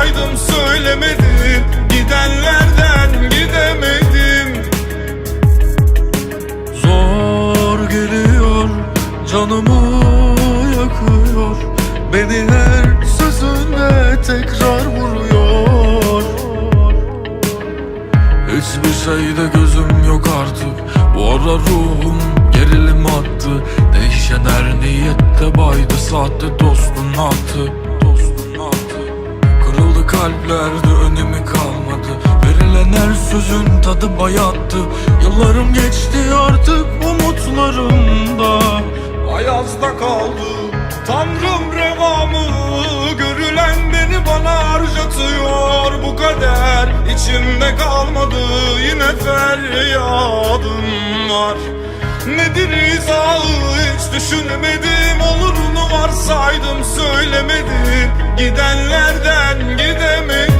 Arasaydım söylemedim Gidenlerden gidemedim. Zor geliyor Canımı yakıyor. Beni her sözünle tekrar vuruyor. Hiçbir şeyde gözüm yok artık. Bu ara ruhum gerilim attı. Değişen her niyette baydı Sahte dostun attı kalplerde önemi kalmadı. Verilen her sözün tadı bayattı. Yıllarım geçti artık umutlarımda. Ayazda kaldı Tanrım revamı. Görülen beni bana harcatıyor. Bu kader içimde kalmadı. Yine feryadım var. Nedir izahı hiç düşünemedim Olurunu varsaydım söylemedim Gidenlerden gidemedim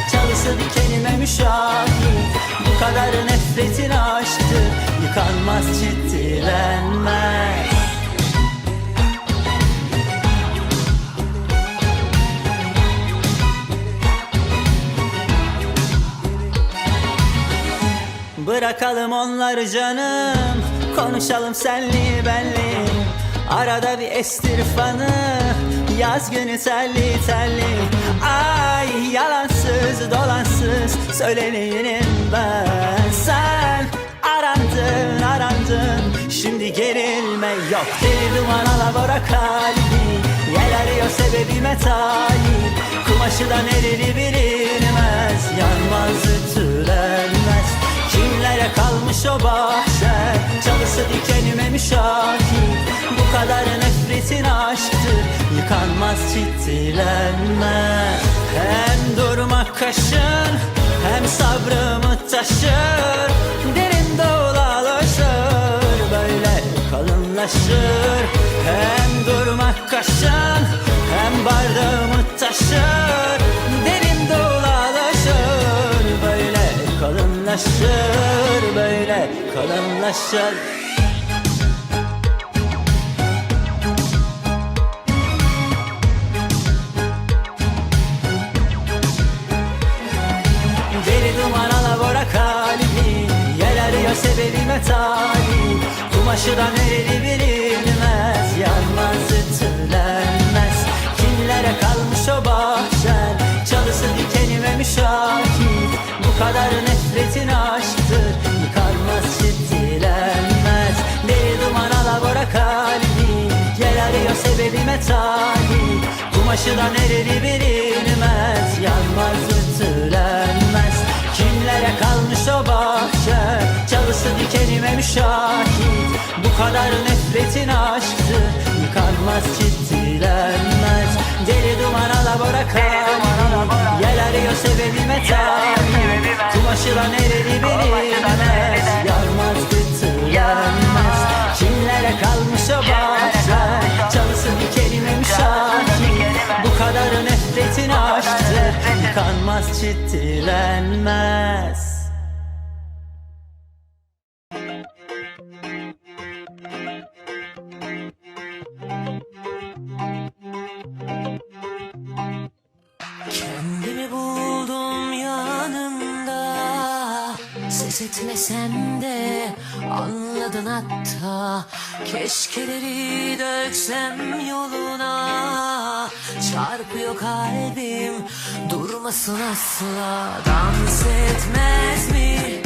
Çalısı dikenime müşahit Bu kadar nefretin aşktı Yıkanmaz ciddilenmez Bırakalım onları canım Konuşalım senli benli. Arada bir estir Yaz günü telli telli Söyleneyim ben. Sen arandın arandın. Şimdi gerilme yok. Deli duman alabora kalbi Yel arıyor sebebime talip. Kumaşı da nereli bilinmez. Yanmaz ütülenmez. Kimlere kalmış o bahçe? Çalısı dikenime müşahit. Bu kadar nefretin aşktır. Yıkanmaz ciddilenmez Hem durmak kaşın Hem sabrımı taşır Derin dolaşır Böyle kalınlaşır. Hem durmak kaşın Hem bardağımı taşır Derin dolaşır Böyle kalınlaşır Böyle kalınlaşır talip Kumaşı da nereli bilinmez Yanmaz ütülenmez. Kimlere kalmış o bahçen? Çalısı dikenime müşahit Bu kadar nefretin aşktır Yıkanmaz ciddilenmez Deli duman alabora kalbi Gel arıyor sebebime talip Kumaşı da nereli bilinmez Yanmaz ütülenmez. Kimlere kalmış o bahçe Çalısı dikenime müşahit Bu kadar nefretin aşktır Yıkanmaz ciddilenmez Deli duman alabora kalbi Yel arıyor sebebime talip Kumaşı da nereli bilinmez Yanmaz ütülenmez Kimlere kalmış o bahçe? Çalısı dikenime müşahit. Bu kadar nefretin aşktır Kanmaz çitilenmez Keşkeleri döksem yoluna. Çarpıyor kalbim durmasın asla. Dans etmez mi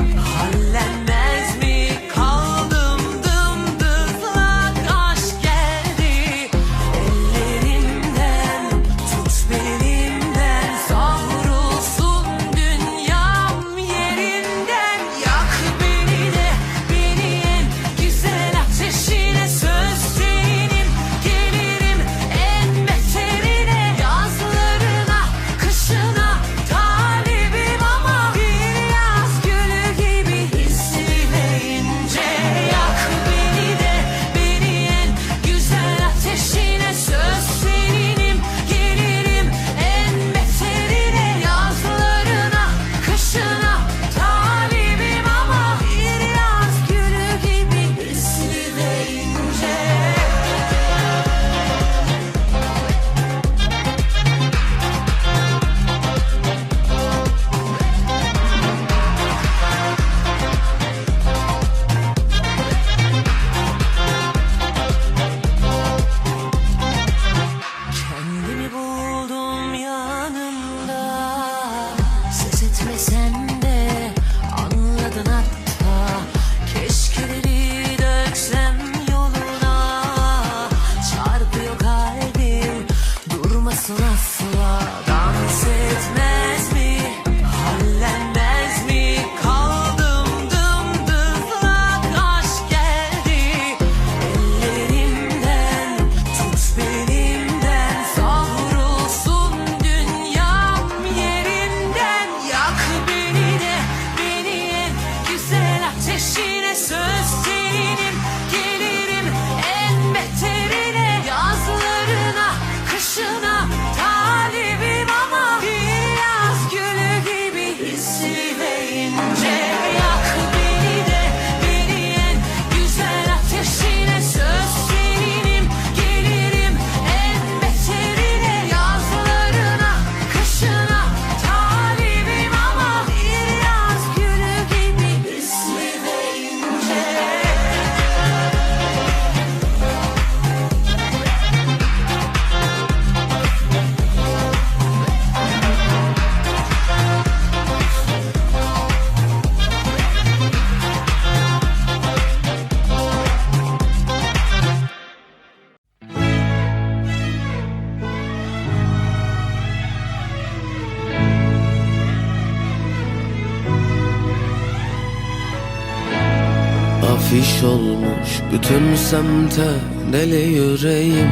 Afiş olmuş bütün semte deli yüreğim.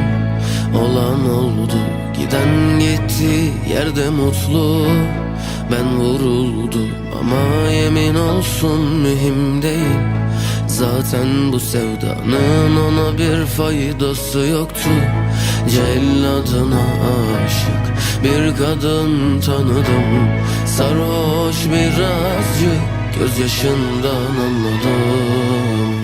Olan oldu giden gitti yerde mutlu. Ben vuruldum ama yemin olsun mühim değil Zaten bu sevdanın ona bir faydası yoktu. Celladına aşık bir kadın tanıdım. Sarhoş birazcık gözyaşından anladım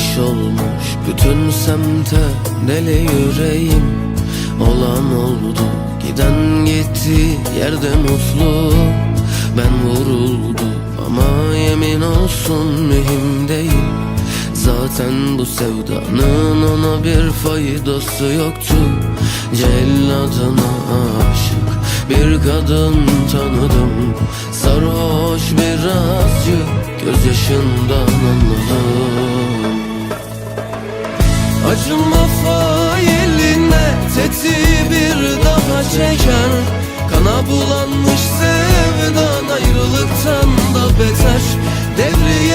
Afiş olmuş bütün semte deli yüreğim Olan oldu Giden gitti yerde mutlu. Ben vuruldu ama yemin olsun mühim değil Zaten bu sevdanın ona bir faydası yoktu. Celladına aşık bir kadın tanıdım. Sarhoş birazcık gözyaşından anladım Acıma failine tetiği bir daha çeker Kana bulanmış sevdan ayrılıktan da beter. Devriyeler